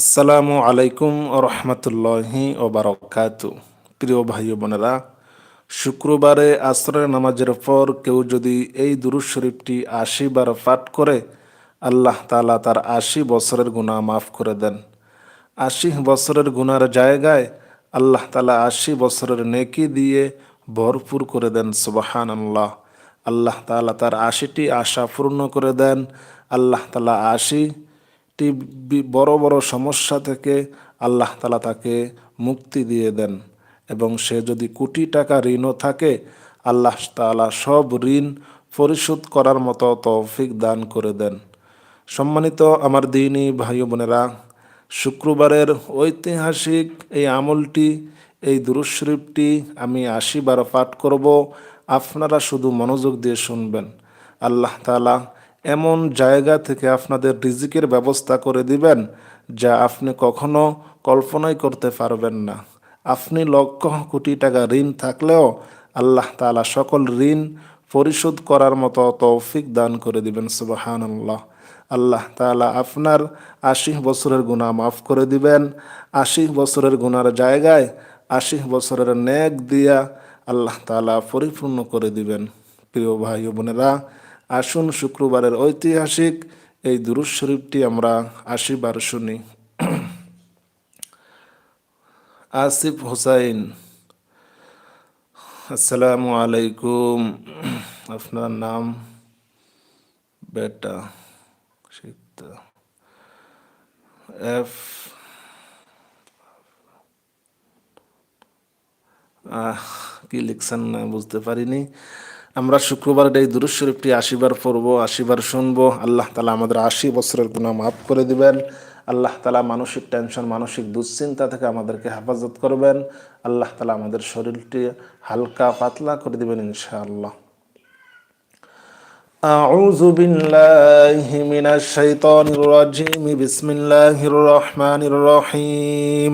আসসালামু আলাইকুম রহমতুল্লাহি ওবারকাত প্রিয় ভাই ও বোনেরা, শুক্রবারে আশ্রয় নামাজের পর কেউ যদি এই দুরুজ শরীফটি আশি বার পাঠ করে, আল্লাহ তালা তার আশি বছরের গুণা মাফ করে দেন। আশি বছরের গুনার জায়গায় আল্লাহ তালা আশি বছরের নেকি দিয়ে ভরপুর করে দেন সুবাহান আল্লাহ আল্লাহ তালা তার আশিটি আশা পূর্ণ করে দেন। আল্লাহ তালা আশি বড় বড় সমস্যা থেকে আল্লাহ তালা তাকে মুক্তি দিয়ে দেন এবং সে যদি কোটি টাকা ঋণও থাকে, আল্লাহ তালা সব ঋণ পরিশোধ করার মতো তৌফিক দান করে দেন। সম্মানিত আমার দিনী ভাই বোনেরা, শুক্রবারের ঐতিহাসিক এই আমলটি, এই দুরুশরীফটি আমি আশি বার পাঠ করব। আপনারা শুধু মনোযোগ দিয়ে শুনবেন। আল্লাহ তালা এমন জায়গা থেকে আপনাদের রিজিকের ব্যবস্থা করে দিবেন যা আপনি কখনো কল্পনাই করতে পারবেন না। আপনি লক্ষ কোটি টাকা ঋণ থাকলেও আল্লাহ তালা সকল ঋণ পরিশোধ করার মতো তৌফিক দান করে দিবেন সুবাহান আল্লাহ আল্লাহ তালা আপনার আশি বছরের গুণা মাফ করে দিবেন। আশি বছরের গুনার জায়গায় আশি বছরের ন্যাক দিয়া আল্লাহ তালা পরিপূর্ণ করে দিবেন। প্রিয় ভাই বোনেরা আসুন শুক্রবারের ঐতিহাসিক এই দুরুজ শরীফটি আমরা আশিবার শুনি। আসিফ হোসাইন আসসালামু আলাইকুম। আপনার নাম? বেটা এফ আহ, কি লিখছেন না বুঝতে পারিনি। আমরা শুক্রবার এই দুরুজ শরীফটি আশিবার পড়ব আশিবার শুনবো আল্লাহ তালা আমাদের আশি বছরের গুণা মাফ করে দিবেন আল্লাহ তালা মানসিক টেনশন মানসিক দুশ্চিন্তা থেকে আমাদেরকে হেফাজত করবেন আল্লাহ তালা আমাদের শরীরটি হালকা পাতলা করে দিবেন ইনশাআল্লাহ أعوذ بالله من الشيطان الرجيم بسم الله الرحمن الرحيم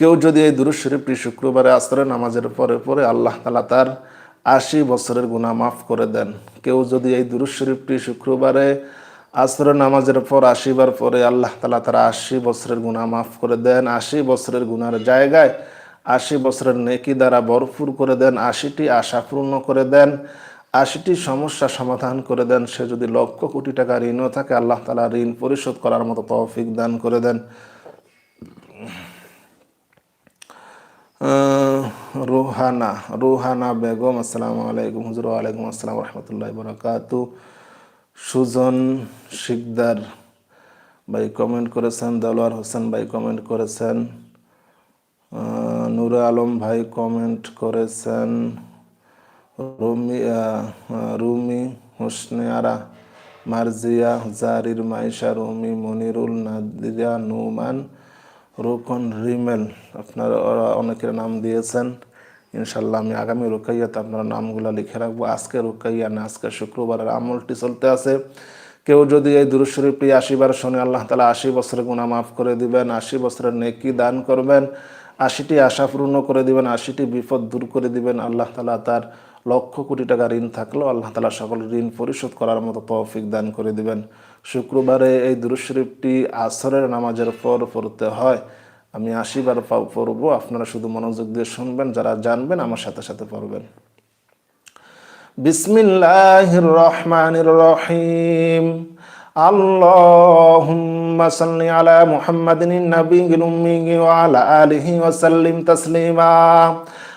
কেউ যদি এই দুরুদ শরীফটি শুক্রবারে আসরের নামাজের পরে পরে আল্লাহ তালা তার আশি বছরের গুণা মাফ করে দেন। কেউ যদি এই দুরুদ শরীফটি শুক্রবারে আসরের নামাজের পর আশিবার পরে আল্লাহ তালা তার আশি বছরের গুণা মাফ করে দেন, আশি বছরের গুণার জায়গায় আশি বছরের নেকি দ্বারা ভরপুর করে দেন, আশিটি আশা পূর্ণ করে দেন, আশিটি সমস্যা সমাধান করে দেন, সে যদি লক্ষ কোটি টাকা ঋণও থাকে, আল্লাহ তালা ঋণ পরিশোধ করার মতো তৌফিক দান করে দেন। রুহানা রুহানা বেগম, আসসালামু আলাইকুম হুজুর আলাইকুম আসসালাম রহমতুল্লাহ বরকাতু। সুজন শিকদার ভাই কমেন্ট করেছেন দেলোয়ার হোসেন ভাই কমেন্ট করেছেন নুরে আলম ভাই কমেন্ট করেছেন, রুমি রুমি হোসনেয়ারা, মার্জিয়া, জারির, মাইশা, রুমি, মনিরুল, নাদিয়া, নুমান রোকন রিমেল, আপনারা অনেকের নাম দিয়েছেন। ইনশাল্লাহ আমি আগামী রোকাইয়াতে আপনারা নামগুলো লিখে রাখব। আজকে রোকাইয়া না, আজকে শুক্রবারের আমলটি চলতে আছে। কেউ যদি এই দুরুশরীফটি আশিবার শোনে আল্লাহ তালা আশি বছরের গুণা মাফ করে দিবেন, আশি বছরের নেকি দান করবেন, আশিটি আশা পূর্ণ করে দিবেন, আশিটি বিপদ দূর করে দিবেন, আল্লাহ তালা তার লক্ষ কোটি টাকা ঋণ থাকলেও আল্লাহ তালা সকল ঋণ পরিশোধ করার মতো তৌফিক দান করে দিবেন। শুক্রবারে এই দুরুশরীফটি আসরের নামাজের পর পড়তে হয়। আমি আশিবার পড়ব। আপনারা শুধু মনোযোগ দিয়ে শুনবেন, যারা জানবেন আমার সাথে সাথে পড়বেন। বিসমিল্লাহির রহমানির রহিম আল্লাহুম্মা সাল্লি আলা মুহাম্মাদিন নাবিয়িল উম্মি ওয়া আলা আলিহি ওয়া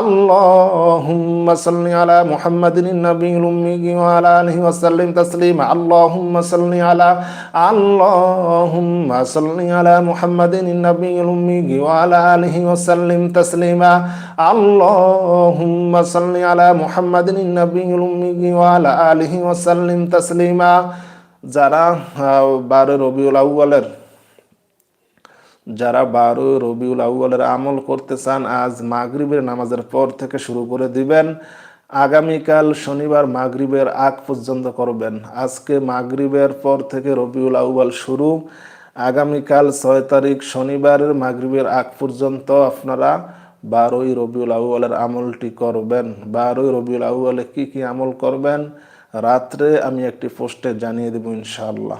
اللهم صل على محمد النبي الأمي وعلى آله وسلم تسليما اللهم صل على اللهم صل على محمد النبي الأمي وعلى آله وسلم تسليما اللهم صل على محمد النبي الأمي وعلى آله وسلم تسليما যারা বারো রবিউল আউ্বালের যারা বারো রবিউল আউ্বালের আমল করতে চান, আজ মাগরিবের নামাজের পর থেকে শুরু করে দিবেন। আগামীকাল শনিবার মাগরিবের আগ পর্যন্ত করবেন। আজকে মাগরিবের পর থেকে রবিউল আউ্বাল শুরু। আগামীকাল ছয় তারিখ শনিবারের মাগরিবের আগ পর্যন্ত আপনারা বারোই রবিউল আউ্বালের আমলটি করবেন। বারোই রবিউল আউ্বালে কি কি আমল করবেন? রাত্রে আমি একটি পোস্টে জানিয়ে দেব ইনশাআল্লাহ।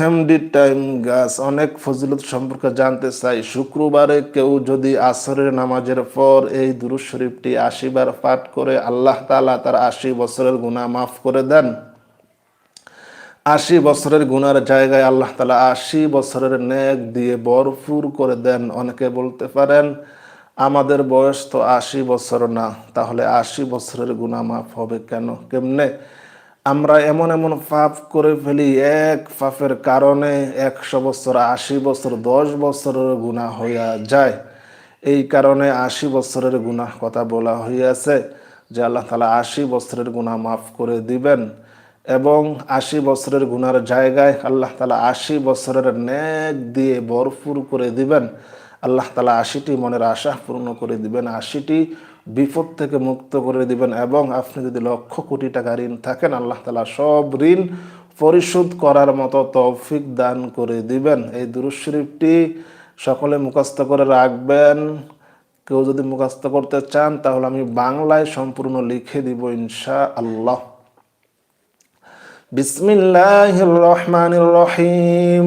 হেমডি টাইম গাছ, অনেক ফজিলত সম্পর্কে জানতে চাই। শুক্রবারে কেউ যদি আসরের নামাজের পর এই দুরুজ শরীফটি আশি বার পাঠ করে, আল্লাহ তালা তার আশি বছরের গুণা মাফ করে দেন। আশি বছরের গুনার জায়গায় আল্লাহ তালা আশি বছরের নেক দিয়ে ভরপুর করে দেন। অনেকে বলতে পারেন, আমাদের বয়স তো আশি বছর না, তাহলে আশি বছরের গুণা মাফ হবে কেন? কেমনে? আমরা এমন এমন পাপ করে ফেলি, এক পাপের কারণে একশো বছর, আশি বছর, দশ বছরের গুণা হইয়া যায়। এই কারণে আশি বছরের গুনাহ কথা বলা হইয়াছে যে আল্লাহ তালা আশি বছরের গুনাহ মাফ করে দিবেন এবং আশি বছরের গুনার জায়গায় আল্লাহ তালা আশি বছরের ন্যাক দিয়ে ভরপুর করে দিবেন। আল্লাহ তালা আশিটি মনের আশা পূর্ণ করে দিবেন, আশিটি বিপদ থেকে মুক্ত করে দিবেন এবং আপনি যদি লক্ষ কোটি টাকা ঋণ থাকেন, আল্লাহ তালা সব ঋণ পরিশোধ করার মতো তৌফিক দান করে দিবেন। এই দুরুশরীফটি সকলে মুখস্থ করে রাখবেন। কেউ যদি মুখস্থ করতে চান, তাহলে আমি বাংলায় সম্পূর্ণ লিখে দিব ইনশা আল্লাহ বিসমিল্লাহির রহমান রহিম।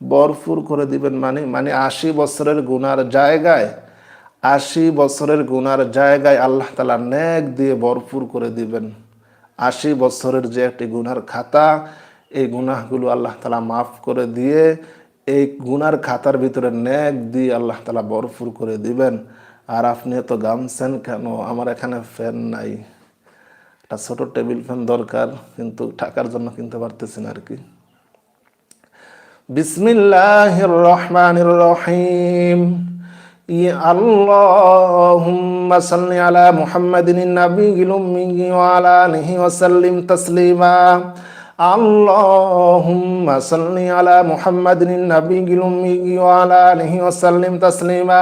বরফুর করে দিবেন মানে মানে আশি বছরের গুনার জায়গায়, আশি বছরের গুনার জায়গায় আল্লাহ তালা নেক দিয়ে বরফুর করে দিবেন। আশি বছরের যে একটি গুনার খাতা, এই গুনাহগুলো আল্লাহ তালা মাফ করে দিয়ে, এই গুনার খাতার ভিতরে নেক দিয়ে আল্লাহ তালা বরফুর করে দিবেন। আর আপনি এত গামছেন কেন? আমার এখানে ফ্যান নাই। একটা ছোট টেবিল ফ্যান দরকার, কিন্তু টাকার জন্য কিনতে পারতেছেন আর কি। বিসমিল্লাহির রহমানির রহিম اللهم صل على محمد النبي الأمي وعلى آله وسلم تسليما اللهم صل على محمد النبي الأمي وعلى آله وسلم تسليما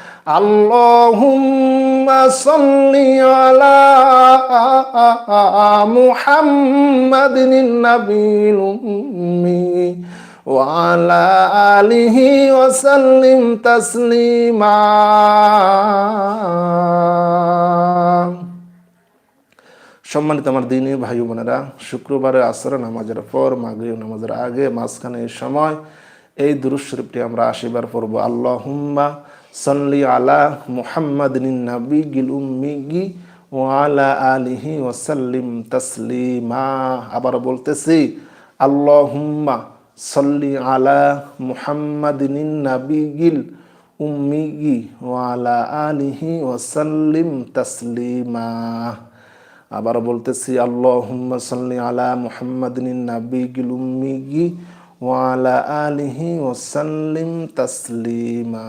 اللهم صل على محمد النبي الأمي وعلى آله وسلم تسليما সম্মানিত আমার দিনী ভাই বোনেরা শুক্রবারে আসর নামাজের পর মাগরিব নামাজের আগে মাঝখানে এই সময় এই দুরুদ শরীফটি আমরা আশিবার পড়বো আল্লাহ হুম্মা সল্লি আলা মুহাম্মদ নবী গিল উম্মিগি ও আলা আলিহি ওসাল্লিম তসলিমা। আবার বলতেছি আল্লাহ হুম্মা সল্লি আলা মুহাম্মদ নবী গিল উম্মিগি ও আলা আলিহি ওসাল্লিম তসলিমা। আবার বলতেছি, আল্লাহুম্মা সাল্লি আলা মুহাম্মাদিন নাবিয়িল উম্মিয়ি ওয়া আলা আলিহি ওয়া সাল্লিম তাসলিমা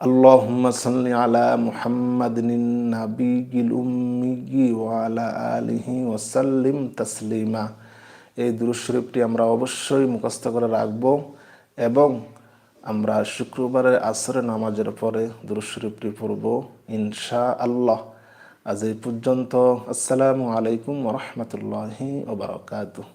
اللهم صل على محمد النبي الأمي وعلى آله وسلم تسليما এই দুরূদ শরীফটি আমরা অবশ্যই মুখস্থ করে রাখব এবং আমরা শুক্রবারের আসরে নামাজের পরে দুরুশরীফটি পড়ব ইনশা আল্লাহ আজ এই পর্যন্ত আসসালামু আলাইকুম রহমতুল্লাহি ওবরাকাতুহ